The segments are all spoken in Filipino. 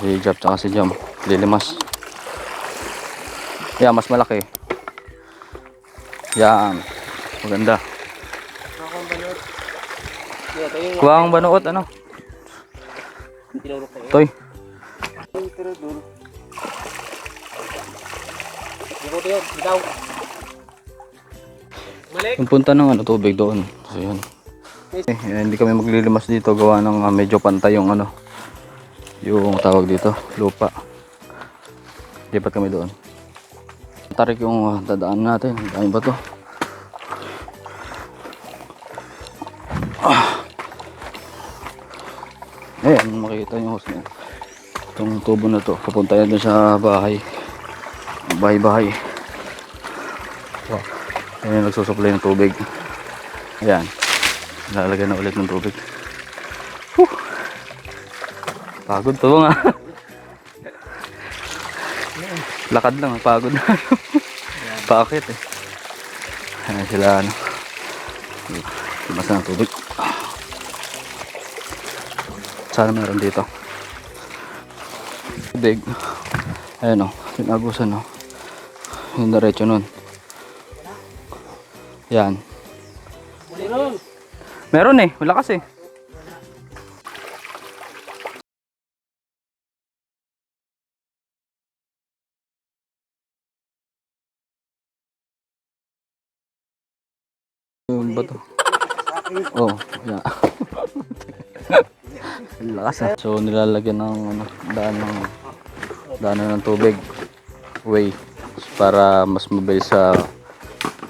Si Jab tsaka si Jam. Lilimas. Yan, mas malaki. Yan. Maganda. Nakakang balot. Yeah, ito yung Kuha ang banuot, ano? Toy. Yung punta ng ano, tubig doon. So yun. Eh, hindi kami maglilimas dito gawa ng ah, medyo pantay yung ano yung tawag dito lupa. Lipat kami doon. Tarik yung ah, dadaan natin. Dami ba to? Ah. ayan makikita nyo niya itong tubo na to papunta yan sa bahay. Bahay bahay wow. ayan yung nagsusupply ng tubig. Ayan. Lalagyan na ulit ng tubig. Whew. Pagod to nga lakad lang pagod na. Paakit eh? Ayan sila ano. Lumasa ng tubig. Sana meron dito. Tubig. Ayan o tinagusan o yung diretso nun. Yan. Meron eh, malakas eh. Yung bato. Oh, yeah. Lakas ah. So nilalagyan ng ano, daan ng daanan ng tubig. Way para mas mabilis sa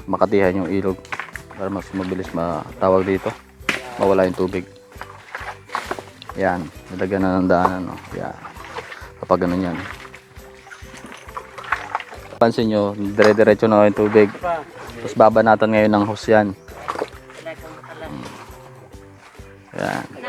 makatihan yung ilog para mas mabilis matawag dito mawala yung tubig yan nilagyan na ng daanan no? yan kapag ganun yan pansin nyo dire diretso na yung tubig tapos babanatan ngayon ng hose yan yan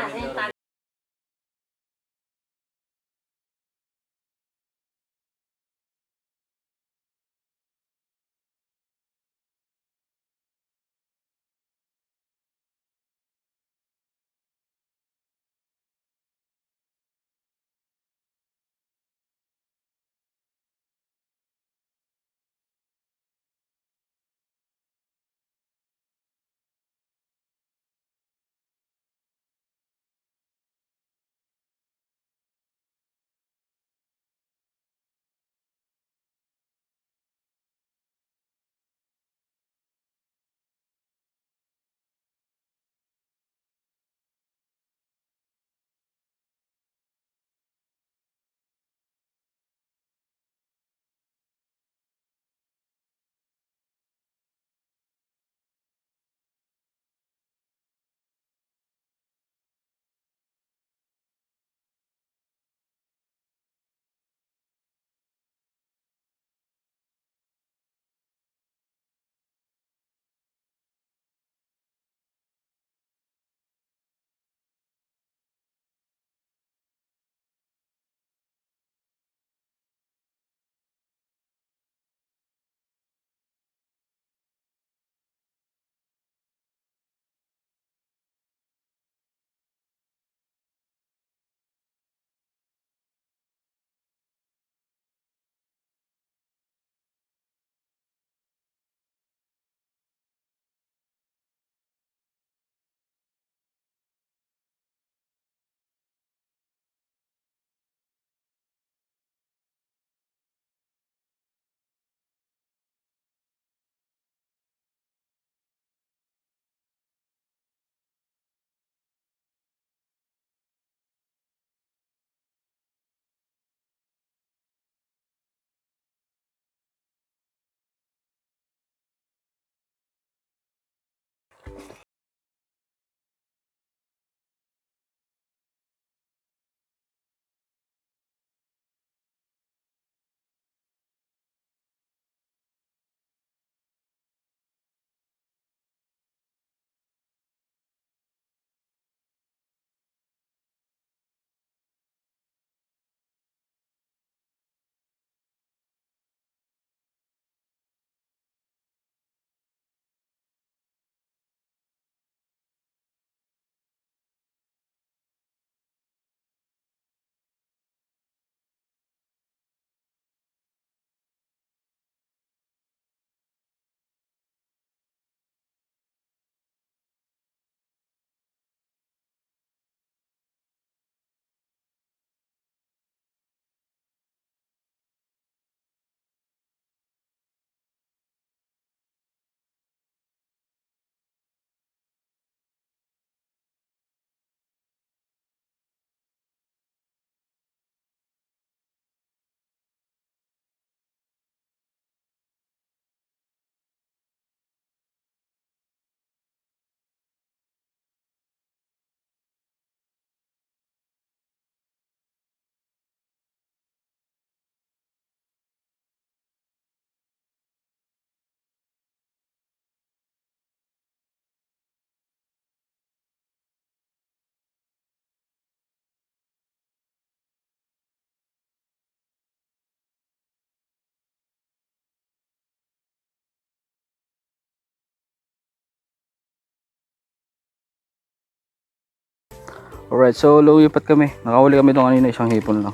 Alright, so lumipat kami. Nakahuli kami doon kanina isang hipon lang.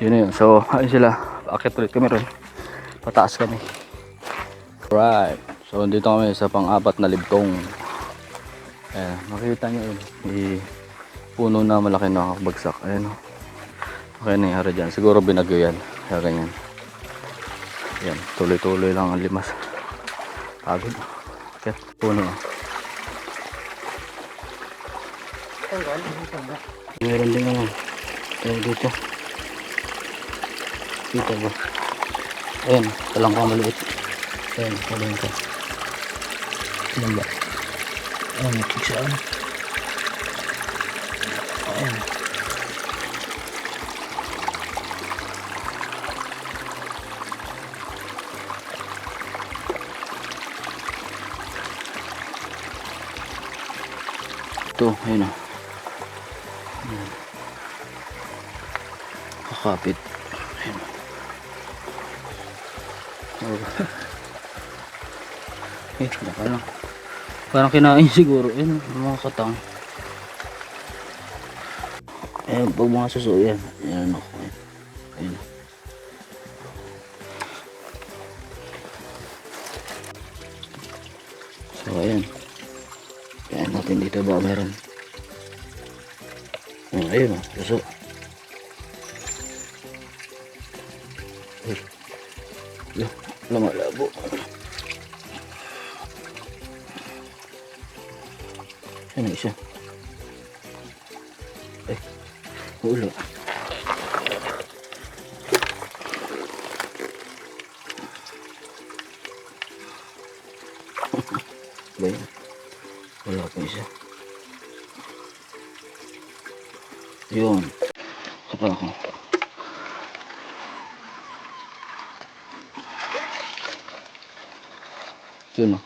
Yun na yun. So, ayun sila. Akit ulit kami ron. Pataas kami. Alright. So, dito kami sa pang-apat na libtong. Ayan, makikita nyo yun. May puno na malaki na bagsak. Ayan o. Okay na nangyari dyan. Siguro binagyo yan. Kaya ganyan. Ayan, tuloy-tuloy lang ang limas. Pagod. Okay, puno. Meron din ano. Tayo dito. Dito ba? Ayan, talang ka maliit. Ayan, talang ka. Ayan ba? Ayan, nagkik siya. Ayan. Ito, ayun o. Kakapit. Ayun eh, baka lang. Parang kinain siguro. Ayun, mga katang. Eh, pag mga suso yan. Ayan ako. Ayun. Ayun. So, ayan. Ayan natin dito ba meron. Oh, ayun oh, suso. Uy. Lumalabo. Ano isa? Eh, ulo. Ba yun? Wala pa isa. Yun. Saka ako. Yun o.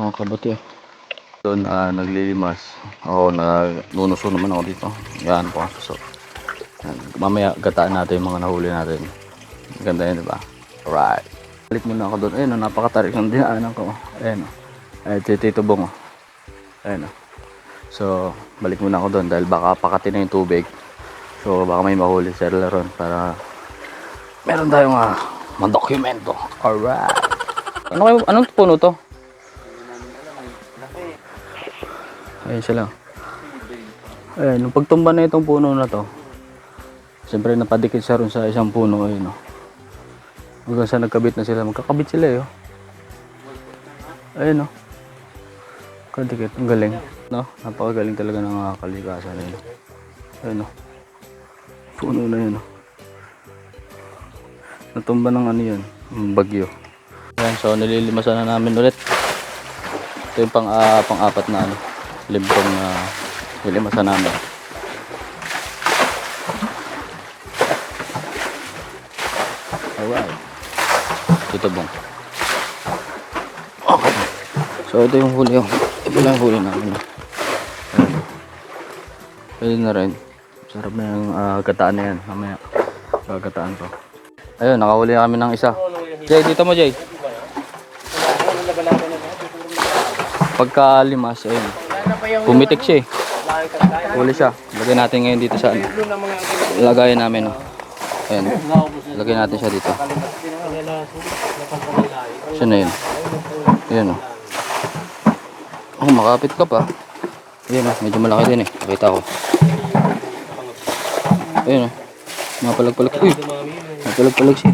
Mga kabati ah. Doon ah, naglilimas. Ako, nanunuso naman ako dito. Yan po ang suso. Mamaya gataan natin yung mga nahuli natin. Ganda yun, di ba? Alright. Balik muna ako doon. Ayun, oh, napakatarik ng dinaanan ko. Ayun, oh. Ayun, si Tito Bong. Oh. Ayun, oh. So, balik muna ako doon dahil baka pakati na yung tubig. So, baka may mahuli sa ron para meron tayong ah, madokumento. Alright. Ano kayo, anong puno to? Ayun sila. Ayun, nung pagtumba na itong puno na to, Siyempre napadikit siya ron sa isang puno ayun no. Hanggang sa nagkabit na sila, magkakabit sila eh. oh. Ayun no. Kadikit, ang galing. No, napakagaling talaga ng mga kalikasan na yun. Ayun no. Puno na yun no. Natumba ng ano yun, yung bagyo. Ayan, so nililimasan na namin ulit. Ito yung pang, ah, pang-apat na ano, librong na nililimasan namin. Alright. Ito bong. Okay. So ito yung huli. Oh. Ito lang yung huli namin. Pwede na rin. Sarap na yung ah, gataan na yan. Mamaya. Gagataan ko. Ayun, nakahuli na kami ng isa. Jay, dito mo Jay. Pagka limas, ayun. Pumitik siya eh. Huli siya. Lagay natin ngayon dito sa ano. Lagayan namin. Oh. Ayan. Lagay natin siya dito. Siya na yun. Ayan o. Oh, makapit ka pa. Ayan o, medyo malaki din eh. Nakita ko. Ayan o. Mapalag-palag. Uy! Mapalag-palag siya.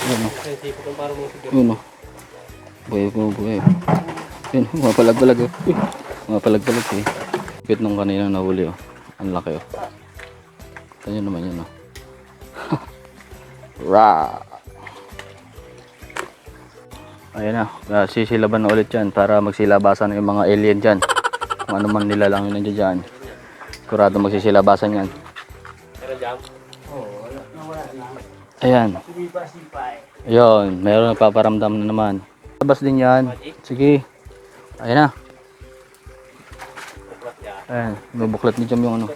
Ayan o. Ayan o. Buhay po, buhay. Ayan o, mapalag-palag o. Uy! Mapalag-palag siya. Kit nung kanina nahuli o. Ang laki o. Ito nyo naman yun o. Ra. Ayan na, uh, sisilaban na ulit yan para magsilabasan yung mga alien dyan. Kung ano man nila lang yun nandiyan dyan. Kurado magsisilabasan yan. Ayan. Ayun, meron nagpaparamdam na naman. Labas din yan. Sige. Ayan na. Ayan, nabuklat ni Jam yung ano.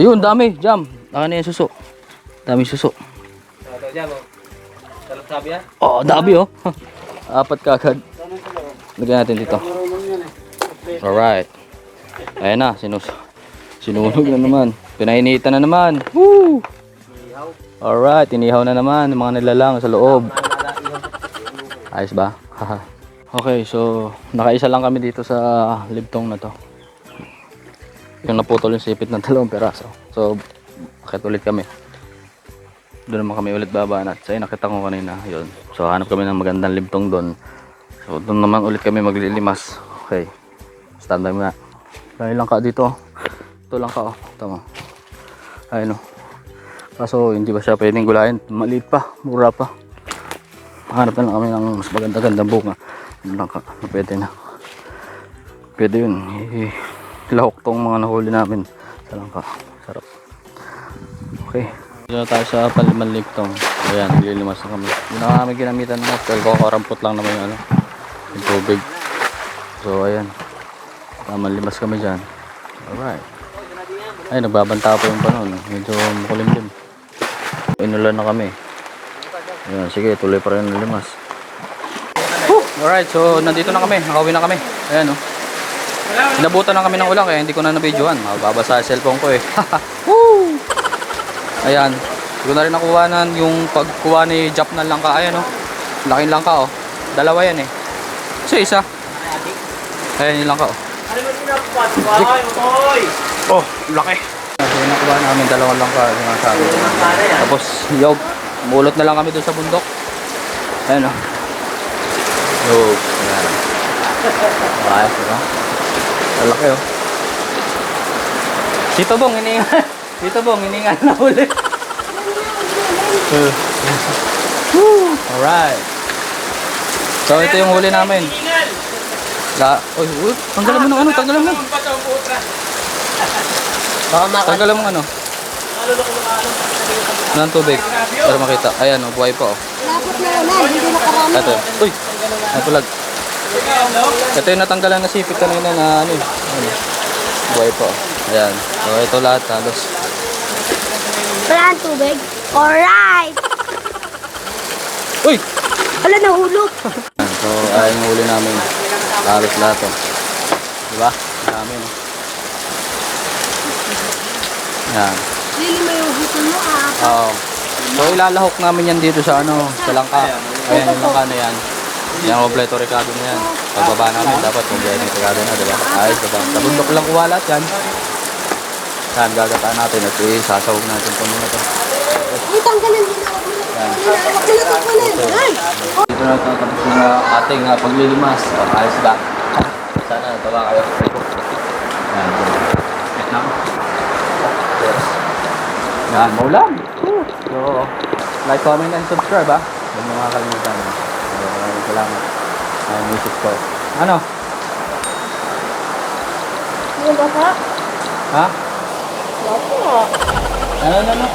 Ayun, dami, Jam. Naka na yung suso. Dami suso. Ito dyan, oh. Talap sabi yan. Oh, dami oh. Apat kagad. Lagyan natin dito. Alright. Ayan na, sinus sinunog na naman. Pinainitan na naman. Woo! Alright, inihaw na naman mga nilalang sa loob. Ayos ba? Okay, so nakaisa lang kami dito sa libtong na to. Yung naputol yung sipit ng dalawang peraso. So, akit ulit kami. Doon naman kami ulit babanat. So, nakita ko kanina. Yun. So, hanap kami ng magandang libtong doon. So, doon naman ulit kami maglilimas. Okay. Standby muna. Dahil lang ka dito. Ito lang ka, oh. Tama. Ayun, oh. Kaso, hindi ba siya pwedeng gulayan? Maliit pa. Mura pa. Hanap na lang kami ng mas maganda-gandang bunga. Yun lang ka. Pwede na. Pwede yun. Ilahok tong mga nahuli namin. Sa langka. Sarap. Okay. Dito tayo sa Paliman Liptong. Ayan, nililimas na kami. Hindi na kami ginamitan ng hotel. Kakarampot lang naman yung ano. Yung tubig. So, ayan. Tama limas kami dyan. Alright. Ay, nagbabanta pa yung panon. Medyo makulimlim. Inulan na kami. Ayan, sige, tuloy pa rin ang limas. Whew! Alright, so nandito na kami. Nakauwi na kami. Ayan, oh. Inabutan na kami ng ulan kaya hindi ko na nabidyohan. Mababasa sa cellphone ko eh. Woo! Ayan. Hindi ko na rin nakuha yung pagkuha ni Jap ng langka. Ayan oh. Laking langka oh. Dalawa yan eh. Isa isa. Ayan yung langka oh. Oh, laki. So nakuha namin dalawang langka. Yung nga sabi. Tapos yob. Mulot na lang kami doon sa bundok. Ayan oh. Yob. Ayan. Ayos diba? Ang laki oh. Dito bong, hininga. Dito bong, hininga na ulit. Alright. So ito yung huli namin. La, oy, uy, tanggalan mo ng ano, tanggalan mo. Patang putra. Tanggalan mo ng ano. Ng tubig. Para makita. Ayan, oh, buhay pa oh. Lapot na ulan, hindi nakarami. Ito. Uy, ay pulag. Ito yung natanggalan na sipit kanina na ano eh. Ano, buhay pa oh. Ayan. So ito lahat halos. Wala ang tubig. Alright! Uy! Wala, nahulog. So ayun yung huli namin. Halos lahat oh. Diba? Dami no. Yan. Lili, may uhutol mo, ah. Oo. So ilalahok namin yan dito sa ano, sa langka. Ayan yung langka na yan. Yan kompleto rekado na yan. Pagbaba namin dapat kompleto yung rekado na, diba? Ayos, diba? Sa bundok lang kuha lahat yan. Yan, gagataan natin at isasawag natin ito muna to. Ay, tanggalan din Dito na tatapos yung uh, ating uh, paglilimas. O, ayos ba? Sana natawa kayo. Yan. Yan, maulan. So, like, comment, and subscribe ha. Huwag mo mga kalimutan. So, maraming salamat. Ang music ko. Ano? Ano ba ka? Ha? Ano, ano, ano?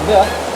Hindi ah.